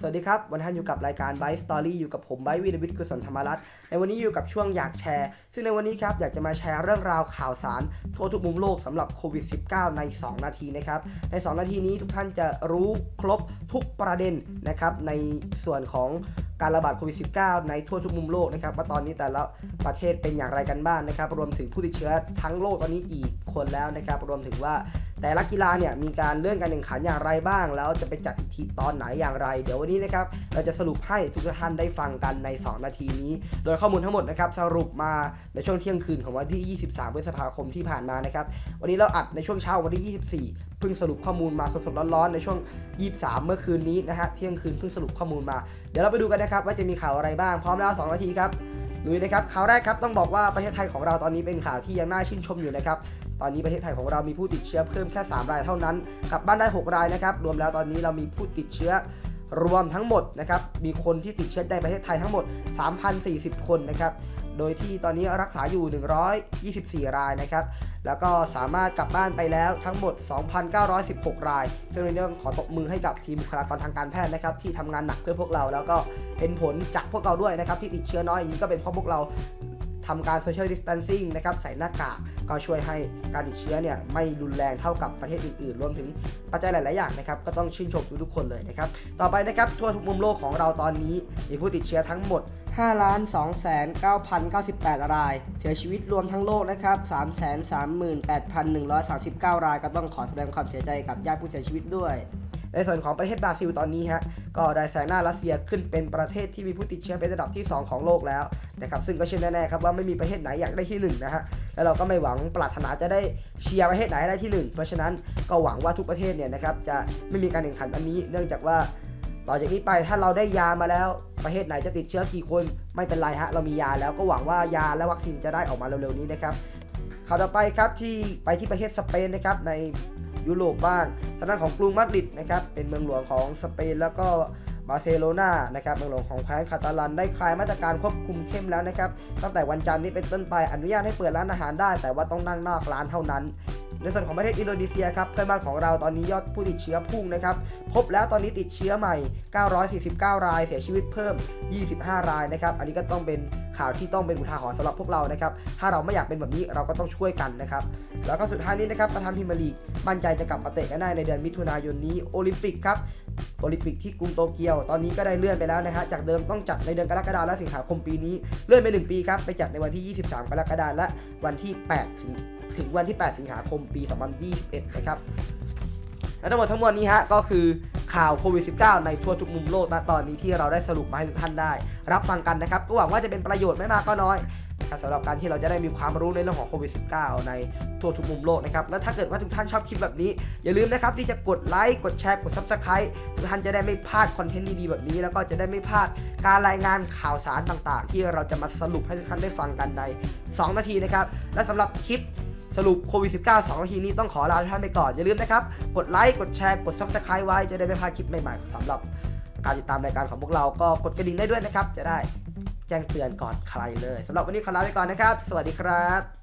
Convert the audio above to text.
สวัสดีครับ วันนี้อยู่กับรายการ Byte Story อยู่กับผมไบวินวิทย์กุศลธรรมรัตน์ในวันนี้อยู่กับช่วงอยากแชร์ ซึ่งในวันนี้ครับอยากจะมาแชร์เรื่องราวข่าวสาร ทั่วทุกมุมโลกสำหรับโควิด -19 ใน 2 นาทีนะครับ ใน 2 นาทีนี้ทุกท่านจะรู้ครบทุกประเด็นนะครับ ในส่วนของการระบาดโควิด -19 ในทั่วทุกมุมโลกนะครับว่าตอนนี้แต่ละประเทศเป็นอย่างไรกันบ้างนะครับ รวมถึงผู้ติดเชื้อทั้งโลกตอนนี้กี่คนแล้วนะครับ รวมถึงว่า แต่ละกีฬาเนี่ยมีการเลื่อนการแข่งขันอย่างไรบ้าง แล้วจะไปจัดอีกทีตอนไหนอย่างไร เดี๋ยววันนี้นะครับเราจะสรุปให้ทุกท่านได้ฟังกันใน 2 นาทีนี้ โดยข้อมูลทั้งหมดนะครับสรุปมาในช่วงเที่ยงคืนของวันที่ 23 พฤษภาคมที่ผ่านมานะครับวันนี้เราอัดในช่วงเช้าวันที่ 24เพิ่งสรุปข้อมูลมาสดๆร้อนๆในช่วง 23 เมื่อคืนนี้นะฮะเที่ยงคืนเพิ่งสรุปข้อมูลมา เดี๋ยวเราไปดูกันนะครับว่าจะมีข่าวอะไรบ้างพร้อมแล้ว 2 นาทีครับลุยนะครับข่าวแรกครับต้องบอกว่าประเทศไทยของเราตอนนี้เป็นข่าวที่ยังน่าชื่นชมอยู่นะครับ ตอนนี้ประเทศไทยของเรามีผู้ติดเชื้อเพิ่มแค่ 3 รายเท่านั้นกลับบ้านได้ 6 รายนะครับ รวมแล้วตอนนี้เรามีผู้ติดเชื้อรวมทั้งหมดนะครับ มีคนที่ติดเชื้อในประเทศไทยทั้งหมด 3,040 คนนะครับ โดยที่ตอนนี้รักษาอยู่ 124 รายนะครับ แล้วก็สามารถกลับบ้านไปแล้วทั้งหมด 2,916 ราย ซึ่งในเรื่องขอตบมือให้กับทีมบุคลากรทางการแพทย์นะครับ ที่ทำงานหนักเพื่อพวกเรา แล้วก็เป็นผลจากพวกเราด้วยนะครับ ที่ติดเชื้อน้อยอย่างนี้ก็เป็นเพราะพวกเรา ทำการ social distancing นะครับใส่หน้ากากก็ช่วยให้การติดเชื้อเนี่ยไม่รุนแรงเท่ากับประเทศอื่นๆ รวมถึงปัจจัยหลาย ๆ อย่างนะครับก็ต้องชื่นชมทุกๆคนเลยนะครับต่อไปนะครับทั่วทุกมุมโลกของเราตอนนี้มีผู้ติดเชื้อทั้งหมด5 2 9 0 9 8 ราย เสียชีวิตรวมทั้งโลกนะครับ3 3 8 1 3 9 ราย ก็ต้องขอแสดงความเสียใจกับญาติผู้เสียชีวิตด้วย ในส่วนของประเทศบราซิลตอนนี้ฮะ ก็ได้แซงหน้ารัสเซียขึ้นเป็นประเทศที่มีผู้ติดเชื้อเป็นระดับที่ 2 ของโลกแล้วนะครับซึ่งก็เชื่อแน่ๆครับว่าไม่มีประเทศไหนอยากได้ที่1นะฮะแล้วเราก็ไม่หวังปรารถนาจะได้เชียร์ประเทศไหนให้ได้ที่ 1 เพราะฉะนั้นก็หวังว่าทุกประเทศเนี่ยนะครับจะไม่มีการแข่งขันอันนี้ เนื่องจากว่าต่อจากนี้ไปถ้าเราได้ยามาแล้วประเทศไหนจะติดเชื้อกี่คนไม่เป็นไรฮะเรามียาแล้วก็หวังว่ายาและวัคซีนจะได้ออกมาเร็วๆนี้นะครับข่าวต่อไปครับที่ไปที่ประเทศสเปนนะครับใน ยุโรปบ้างทางด้านของกรุงมาดริดนะครับเป็นเมืองหลวงของสเปนแล้วก็บาร์เซโลนานะครับเมืองหลวงของแคว้นคาตาลันได้คลายมาตรการควบคุมเข้มแล้วนะครับตั้งแต่วันจันทร์นี้เป็นต้นไปอนุญาตให้เปิดร้านอาหารได้ แต่ว่าต้องนั่งนอกร้านเท่านั้น ในส่วนของประเทศอินโดนีเซียครับเพื่อนบ้านของเราตอนนี้ยอดผู้ติดเชื้อพุ่งนะครับพบแล้วตอนนี้ติดเชื้อใหม่ 949 ราย เสียชีวิตเพิ่ม 25 รายนะครับอันนี้ก็ต้องเป็น ข่าวที่ต้องเป็นอุทาหรณ์สำหรับพวกเรานะครับ ถ้าเราไม่อยากเป็นแบบนี้เราก็ต้องช่วยกันนะครับ แล้วก็สุดท้ายนี้นะครับประธานพิมยร์ลีกมั่นใจจะกลับมาเตะกันได้ในเดือนมิถุนายนนี้โอลิมปิกครับโอลิมปิกที่กรุงโตเกียว ตอนนี้ก็ได้เลื่อนไปแล้วนะฮะจากเดิมต้องจัดในเดือนกรกฎาคมและสิงหาคมปีนี้ เลื่อนไป 1 ปีครับ ไปจัดในวันที่ 23 กรกฎาคมและวันที่ 8 ถึงถึงวันที่ 8 สิงหาคมปี 2021 นะครับ และทั้งหมดทั้งมวลนี้ฮะก็คือ ข่าวโควิด -19 ในทั่วทุกมุมโลกณตอนนี้ที่เราได้สรุปมาให้ทุกท่านได้ รับฟังกันนะครับ ก็หวังว่าจะเป็นประโยชน์ไม่มากก็น้อยนะครับสำหรับการที่เราจะได้มีความรู้ในเรื่องของโควิด -19 ในทั่วทุกมุมโลกนะครับ และถ้าเกิดว่าทุกท่านชอบคลิปแบบนี้ อย่าลืมนะครับที่จะกดไลค์กดแชร์กด Subscribe ทุกท่านจะได้ไม่พลาดคอนเทนต์ดีๆแบบนี้ แล้วก็จะได้ไม่พลาดการรายงานข่าวสารต่างๆ ที่เราจะมาสรุปให้ทุกท่านได้ฟังกันใน 2 นาทีนะครับและสำหรับคลิป สรุปโควิด 19 2นาทีนี้ต้องขอลาทุกท่านไปก่อน อย่าลืมนะครับ กดไลค์ กดแชร์ กด Subscribe ไว้จะได้ไม่พลาดคลิปใหม่ๆสำหรับการติดตามรายการของพวกเราก็กดกระดิ่งได้ด้วยนะครับ จะได้แจ้งเตือนก่อนใครเลยสำหรับวันนี้ขอลาไปก่อนนะครับ สวัสดีครับ